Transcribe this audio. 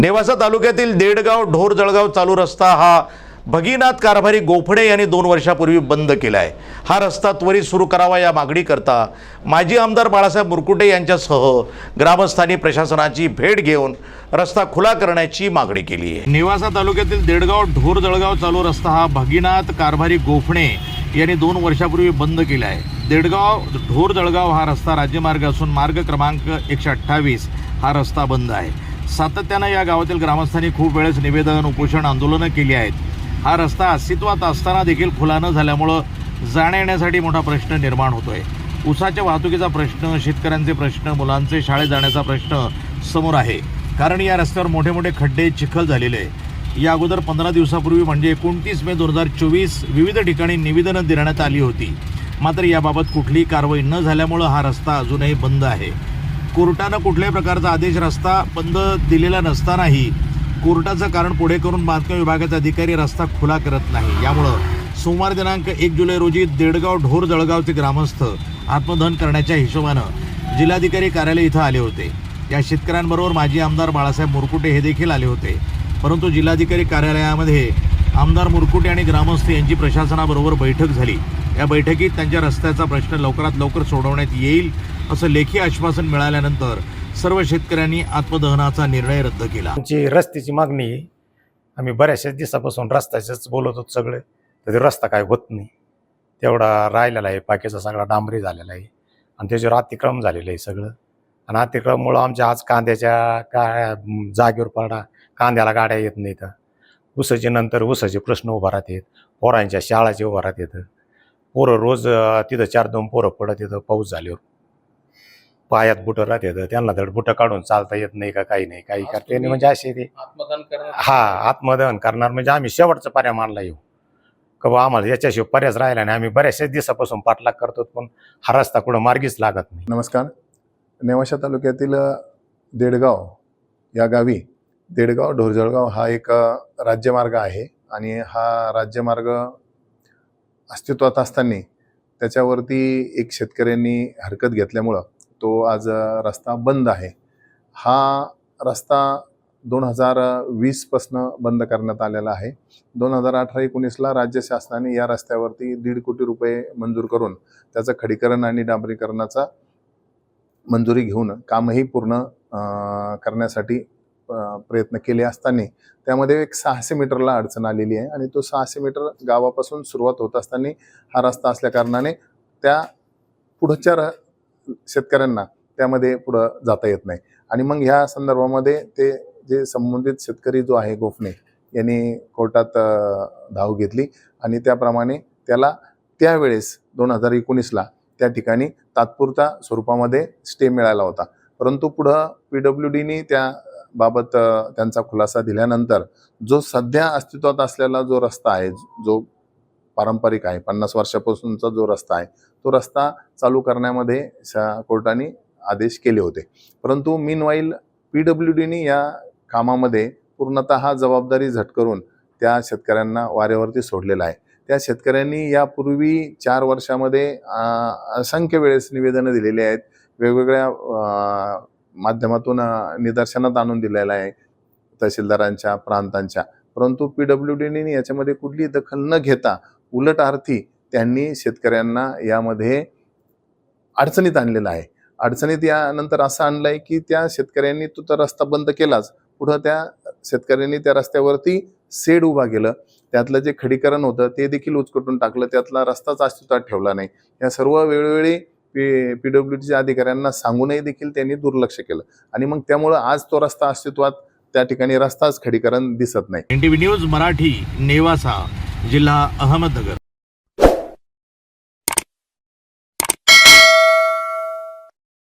नेवासा तालुक्यातील देडगाव ढोर जळगाव चालू रस्ता हा भगीनाथ कारभारी गोफडे यांनी दोन वर्षापूर्वी बंद केला आहे हा रस्ता त्वरित सुरू करावा या मागणी करता माजी आमदार बाळासाहेब मुरकुटे यांच्यासह ग्रामस्थांनी प्रशासनाची भेट घेऊन रस्ता खुला करण्याची मागणी केली आहे. नेवासा तालुक्यातील देडगाव ढोर जळगाव चालू रस्ता हा भगीनाथ कारभारी गोफणे यांनी दोन वर्षापूर्वी बंद केला आहे देडगाव ढोर जळगाव हा रस्ता राज्यमार्ग असून मार्ग क्रमांक एकशे अठ्ठावीस हा रस्ता बंद आहे. सातत्यानं या गावातील ग्रामस्थांनी खूप वेळेस निवेदन उपोषण आंदोलनं केली आहेत. हा रस्ता अस्तित्वात असताना देखील खुला न झाल्यामुळं जाण्या येण्यासाठी मोठा प्रश्न निर्माण होतोय. उसाच्या वाहतुकीचा प्रश्न शेतकऱ्यांचे प्रश्न मुलांचे शाळेत जाण्याचा प्रश्न समोर आहे. कारण या रस्त्यावर मोठे मोठे खड्डे चिखल झालेले आहे या अगोदर पंधरा दिवसापूर्वी म्हणजे एकोणतीस मे दोन हजार चोवीस विविध ठिकाणी निवेदनं देण्यात आली होती. मात्र याबाबत कुठलीही कारवाई न झाल्यामुळं हा रस्ता अजूनही बंद आहे. कोर्टानं कुठल्याही प्रकारचा आदेश रस्ता बंद दिलेला नसतानाही कोर्टाचं कारण पुढे करून बांधकाम विभागाचे अधिकारी रस्ता खुला करत नाही. यामुळं सोमवार दिनांक एक जुलै रोजी देडगाव ढोर जळगावचे ग्रामस्थ आत्मदहन करण्याच्या हिशोबानं जिल्हाधिकारी कार्यालय इथं आले होते. या शेतकऱ्यांबरोबर माजी आमदार बाळासाहेब मुरकुटे हे देखील आले होते. परंतु जिल्हाधिकारी कार्यालयामध्ये आमदार मुरकुटे आणि ग्रामस्थ यांची प्रशासनाबरोबर बैठक झाली. या बैठकीत त्यांच्या रस्त्याचा प्रश्न लवकरात लवकर सोडवण्यात येईल असं लेखी आश्वासन मिळाल्यानंतर सर्व शेतकऱ्यांनी आत्मदहनाचा निर्णय रद्द केला. आमची रस्त्याची मागणी आहे आम्ही बऱ्याचशा दिवसापासून रस्त्याच्याच बोलत होतो सगळे तर ते रस्ता काय होत नाही. तेवढा राहिलेला आहे पाकेचा सगळा डांबरी झालेला आहे. आणि त्याच्यावर अतिक्रम झालेलं आहे सगळं. आणि अतिक्रममुळं आमच्या आज कांद्याच्या काय जागेवर पडा कांद्याला गाड्या येत नाहीत. ऊसाचे नंतर ऊसाचे प्रश्न उभा राहतात पोरांच्या शाळाचे उभा राहतात. पोरं रोज तिथं चार दोन पोरं पडत येतं पाऊस झाल्यावर. पायात बुटं राहतात त्यांना धड बुटं काढून चालता येत नाही का काही नाही काही करते नाही. म्हणजे असे ते आत्मदान करणार. हा आत्मदहन करणार. म्हणजे आम्ही शेवटचा पर्याय मानला येऊ. का बा आम्हाला याच्याशिवाय पर्यायच राहिला नाही. आम्ही बऱ्याचशा दिवसापासून पाठलाग करतो पण हा रस्ता कुठं मार्गीच लागत नाही. नमस्कार. नेवाशा तालुक्यातील देडगाव या गावी देडगाव ढोरजळगाव हा एक राज्यमार्ग आहे. आणि हा राज्यमार्ग अस्तित्वात असताना त्याच्यावरती एक शेतकऱ्यांनी हरकत घेतल्यामुळं तो आज रस्ता बंद आहे. हा रस्ता दोन हजार वीसपासनं बंद करण्यात आलेला आहे. दोन हजार अठरा एकोणीसला राज्य शासनाने या रस्त्यावरती दीड कोटी रुपये मंजूर करून त्याचं खडीकरण आणि डांबरीकरणाचा मंजुरी घेऊन कामही पूर्ण करण्यासाठी प्रयत्न केले असताना त्यामध्ये एक सहाशे मीटरला अडचण आलेली आहे आणि तो सहाशे मीटर गावापासून सुरुवात होत असताना हा रस्ता असल्या कारणाने त्या पुढच्या र शेतकऱ्यांना त्यामध्ये पुढं जाता येत नाही. आणि मग ह्या संदर्भामध्ये ते जे संबंधित शेतकरी जो आहे गोफणे यांनी कोर्टात धाव घेतली आणि त्याप्रमाणे त्याला त्यावेळेस दोन हजार एकोणीसला त्या ठिकाणी तात्पुरता स्वरूपामध्ये स्टे मिळाला होता. परंतु पुढं पी डब्ल्यू डीनी त्या बाबत त्यांचा खुलासा दिल्यानंतर जो सध्या अस्तित्वात असलेला जो रस्ता आहे जो पारंपरिक आहे. पन्नास वर्षापासूनचा जो रस्ता आहे तो रस्ता चालू करण्यामध्ये कोर्टाने आदेश केले होते. परंतु मीनवाईल पी डब्ल्यू डीने या कामामध्ये पूर्णतः जबाबदारी झटकरून त्या शेतकऱ्यांना वाऱ्यावरती सोडलेला आहे. त्या शेतकऱ्यांनी यापूर्वी चार वर्षामध्ये असंख्य वेळेस निवेदनं दिलेली आहेत. वेगवेगळ्या माध्यमातून निदर्शनात आणून दिलेलं आहे तहसीलदारांच्या प्रांतांच्या. परंतु पी डब्ल्यू डीने याच्यामध्ये कुठली दखल न घेता उलट अर्थी त्यांनी शेतकऱ्यांना यामध्ये अडचणीत आणलेलं आहे. अडचणीत यानंतर असं आणलं आहे की त्या शेतकऱ्यांनी तो तर रस्ता बंद केलाच. पुढं त्या शेतकऱ्यांनी त्या रस्त्यावरती सेड उभा केलं. त्यातलं जे खडीकरण होतं ते देखील उचकटून टाकलं. त्यातला रस्ताच अस्तित्वात ठेवला नाही. या सर्व वेळोवेळी पी पी डब्ल्यू डीच्या अधिकाऱ्यांना सांगूनही देखील त्यांनी दुर्लक्ष केलं. आणि मग त्यामुळं आज तो रस्ता अस्तित्वात त्या ठिकाणी रस्ताच खडीकरण दिसत नाही. NTV news Marathi Nevasa. जिल्हा अहमदनगर.